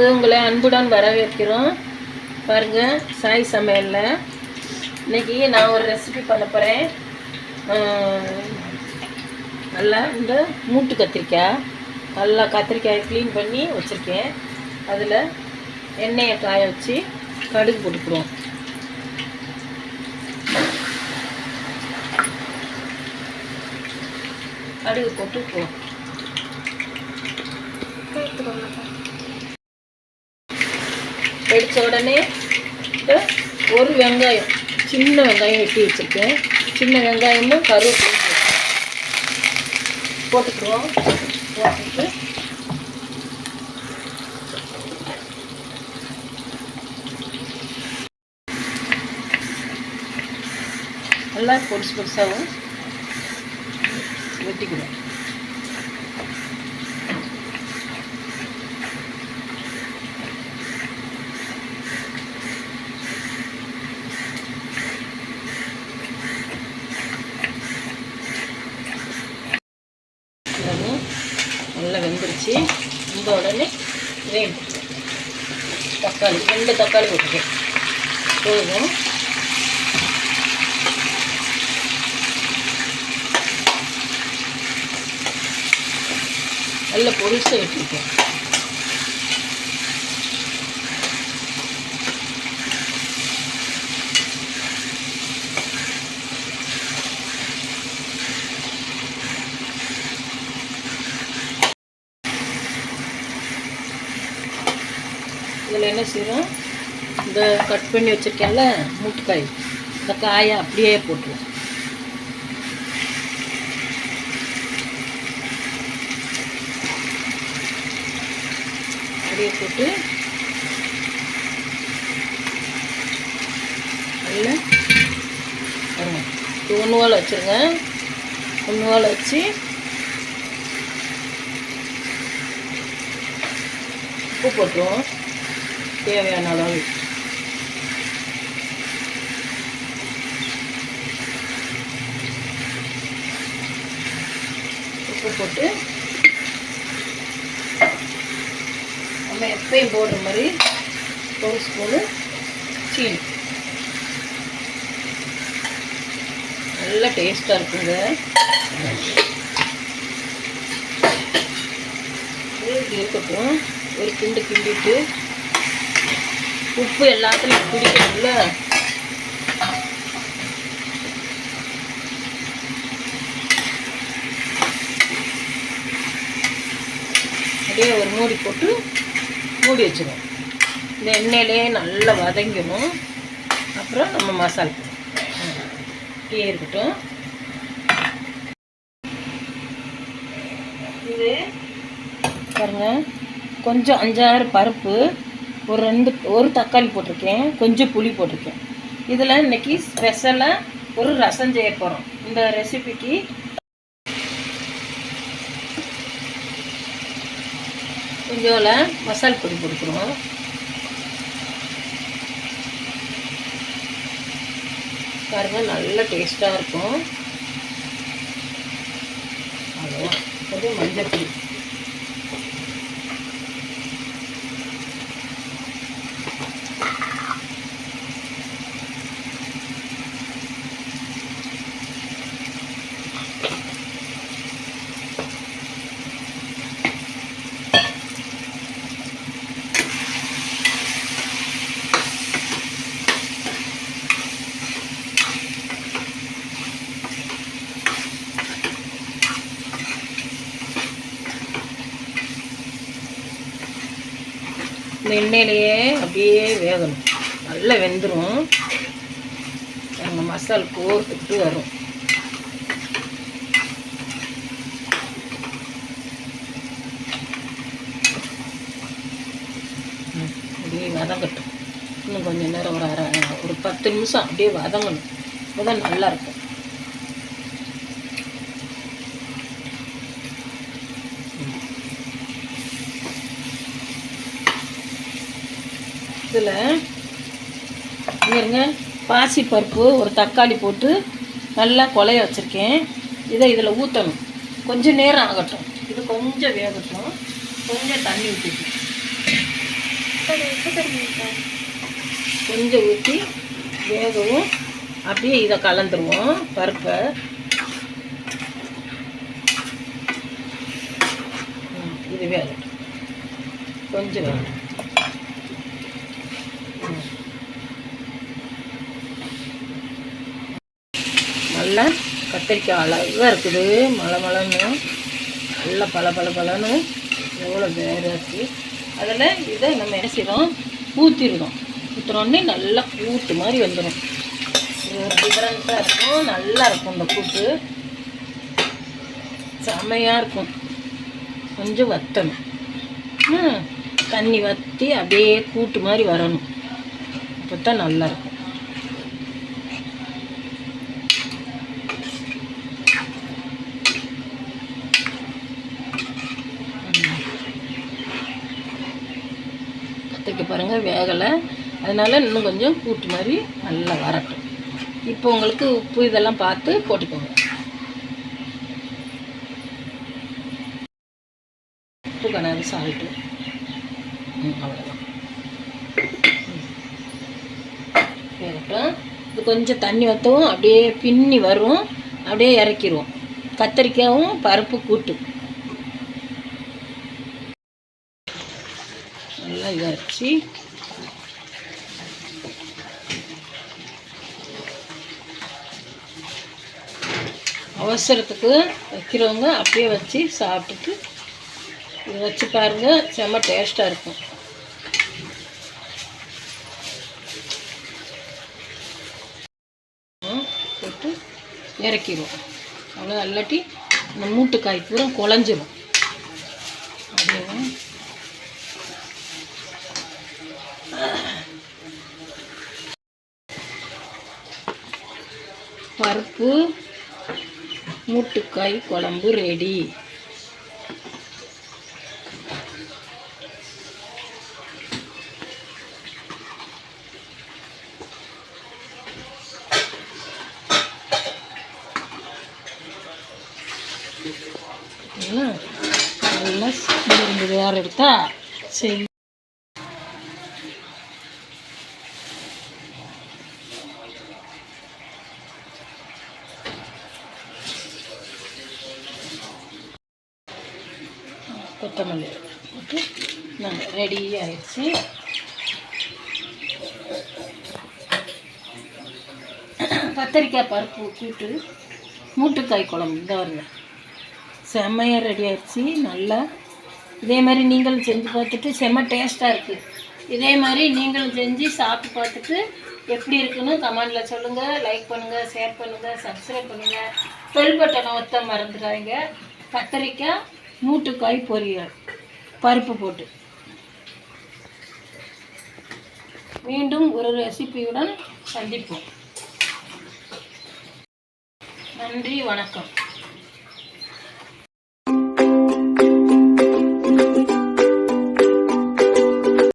சேனலுக்கு உங்களை அன்புடன் வரவேற்கிறோம். பாருங்கள் சாய் சமையலில். இன்றைக்கி நான் ஒரு ரெசிபி பண்ண போகிறேன் நல்லா இந்த மூட்டு கத்திரிக்காய் நல்லா கத்திரிக்காயை க்ளீன் பண்ணி வச்சுருக்கேன். அதில் எண்ணெயை காய வச்சு கடுகு போட்டுக்கிறோம் கடுகு போட்டுக்குவோம் வச்ச உடனே ஒரு வெங்காயம் சின்ன வெங்காயம் வெட்டி வச்சுருக்கேன். சின்ன வெங்காயமும் கருவேப்பிலை போட்டுக்குவோம் போட்டுட்டு நல்லா பொடிசு பொடிசாகவும் வெட்டிக்கிறோம் உடனே வச்சு வெந்துருச்சு இந்த உடனே இதையும் தக்காளி ரெண்டு தக்காளி போட்டுக்கேன் போதும். நல்ல பொருசை விட்டுருக்கேன் இதில் என்ன செய்கிறோம் இந்த கட் பண்ணி வச்சுருக்கேன்ல மூட்டுக்காய். இந்த காயை அப்படியே போட்டுருவோம். அப்படியே போட்டு நல்லா இது ஒன்று வாழை வச்சுருங்க. ஒன்று வாழை வச்சு உப்பு போட்டுருவோம். தேவையான அளவு. உப்பு போட்டு நம்ம எப்பயும் போடுற மாதிரி ஒரு ஸ்பூனு சீனி. நல்ல டேஸ்ட்டாக இருக்குங்க இருக்கட்டும். ஒரு கிண்டு கிண்டிட்டு உப்பு எல்லாத்துலையும் பிடிக்கணும்ல அப்படியே ஒரு மூடி போட்டு மூடி வச்சிடும் இந்த எண்ணெயிலே நல்லா வதங்கணும். அப்புறம் நம்ம மசாலா போடுவோம் இப்படியே இருக்கட்டும். இது பாருங்க கொஞ்சம் அஞ்சாறு பருப்பு ஒரு ரெண்டு ஒரு தக்காளி போட்டிருக்கேன் கொஞ்சம் புளி போட்டிருக்கேன். இதில் இன்றைக்கி ஸ்பெஷலாக ஒரு ரசம் செய்ய போகிறோம் இந்த ரெசிபிக்கு கொஞ்சோல மசால் பொடி போட்டுக்கிறோம் பாருங்க நல்ல டேஸ்ட்டாக இருக்கும். அவ்வளோதான் கொஞ்சம் மஞ்சள் பொடி இந்த எண்ணெயிலேயே அப்படியே வேகணும். நல்லா வெந்துடும் எங்கள் மசால் கோர்த்துக்கிட்டு வரும். அப்படியே வதங்கட்டும். இன்னும் கொஞ்சம் நேரம் ஒரு அரை ஒரு பத்து நிமிஷம் அப்படியே வதங்கணும். அதுதான் நல்லாயிருக்கும் இதில் இருங்க பாசி பருப்பு ஒரு தக்காளி போட்டு நல்லா கொலைய வச்சுருக்கேன். இதை இதில் ஊற்றணும் கொஞ்சம் நேரம் ஆகட்டும். இது கொஞ்சம் வேகட்டும். கொஞ்சம் தண்ணி ஊற்றிக்கணும் கொஞ்சம் ஊற்றி வேகவும் அப்படியே இதை கலந்துருவோம் பருப்பை. இது வேகட்டும். கொஞ்சம் வேகட்டும். நல்லா கத்திரிக்காய் அளவாக இருக்குது. மழை மழைன்னு நல்லா பல பல பலன்னு எவ்வளோ வேறாச்சு அதில் இதை நம்ம என்ன செய்கிறோம் ஊற்றிடுவோம் ஊற்றுறோன்னே நல்லா கூட்டு மாதிரி வந்துடும் இது ஒரு டிஃப்ரெண்ட்டாக இருக்கும். நல்லா இருக்கும் இந்த கூட்டு. செமையாக இருக்கும். கொஞ்சம் வத்தணும். தண்ணி வற்றி அப்படியே கூட்டு மாதிரி வரணும். அப்போ தான் நல்லாயிருக்கும் கத்திரிக்காய் வேகலை. அதனால் இன்னும் கொஞ்சம் கூட்டு மாதிரி நல்லா வரட்டும். இப்போ உங்களுக்கு உப்பு இதெல்லாம் பார்த்து போட்டுக்கோங்க. உப்பு கணக்கு சால்ட்டு அவ்வளோதான் வேகட்டும். இது கொஞ்சம் தண்ணி வற்றவும் அப்படியே பின்னி வரும். அப்படியே இறக்கிடுவோம் கத்திரிக்காயும் பருப்பு கூட்டு. நல்லா இதாச்சு அவசரத்துக்கு வைக்கிறவங்க அப்படியே வச்சு சாப்பிட்டுட்டு இதை வச்சு பாருங்க செம்ம டேஸ்ட்டாக இருக்கும். போட்டு இறக்கிடுவோம் அவ்வளோ இல்லாட்டி இந்த மூட்டுக்காய் பூரா குழஞ்சிரும் அப்படியே பருப்பு மூட்டுக்காய் குழம்பு ரெடி நல்லா இருந்தது யார் எடுத்தா? சரி. கொத்தமல்லி ஓகே நாங்கள் ரெடி ஆயிடுச்சு கத்தரிக்காய் பருப்பு கூட்டு மூட்டுக்காய் குழம்பு. இந்த வருங்க செம்மையாக ரெடி ஆயிடுச்சு நல்லா இதே மாதிரி நீங்களும் செஞ்சு பார்த்துட்டு செம்ம டேஸ்ட்டாக இருக்குது இதே மாதிரி நீங்களும் செஞ்சு சாப்பிட்டு பார்த்துட்டு எப்படி இருக்குன்னு கமெண்டில் சொல்லுங்கள் லைக் பண்ணுங்கள் ஷேர் பண்ணுங்கள் சப்ஸ்கிரைப் பண்ணுங்கள் பெல் பட்டனை ஒத்த மறந்துடாதீங்க. கத்தரிக்காய் மூட்டுக்காய் பொரியல். பருப்பு போட்டு. மீண்டும் ஒரு ரெசிபியுடன் சந்திப்போம். நன்றி வணக்கம்.